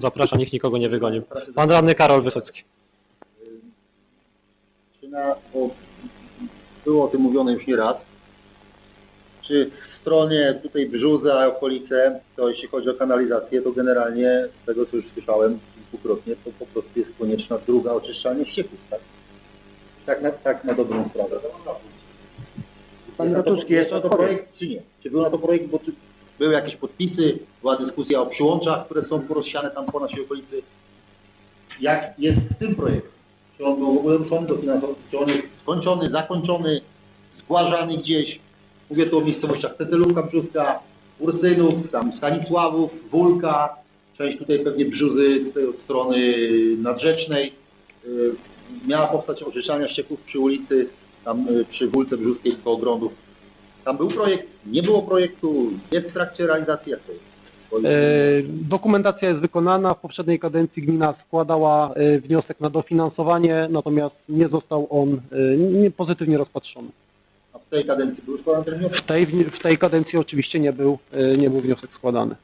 Zapraszam, niech nikogo nie wygoni. Pan radny Karol Wysocki. Czy na, bo było o tym mówione już nie raz, czy w stronie tutaj Brzuza, okolice, to jeśli chodzi o kanalizację, to generalnie z tego co już słyszałem kilkukrotnie, to po prostu jest konieczna druga oczyszczalnia ścieków, tak? Tak na, tak na dobrą sprawę. Panie Jest na to- Ratuszki, jest jeszcze na to projekt, czy nie? Czy był na to projekt, bo czy były jakieś podpisy, była dyskusja o przyłączach, które są porozsiane tam po naszej okolicy. Jak jest z tym projektem? Czy on był w ogóle ruszony do finansowania? Czy on jest skończony, zakończony, zgłażany gdzieś? Mówię tu o miejscowościach Cetelówka Brzuska, Ursynów, tam Stanisławów, Wólka, część tutaj pewnie Brzuzy, tutaj od strony nadrzecznej. Y, Miała powstać oczyszczalnia ścieków przy ulicy, tam y, przy Wólce Brzuskiej koło Grądów. Tam był projekt, nie było projektu, jest w trakcie realizacji, jak to jest? E, Dokumentacja jest wykonana. W poprzedniej kadencji gmina składała e, wniosek na dofinansowanie, natomiast nie został on e, nie pozytywnie rozpatrzony. A w tej kadencji był składany ten wniosek? W tej, w tej kadencji oczywiście nie był, nie był wniosek składany.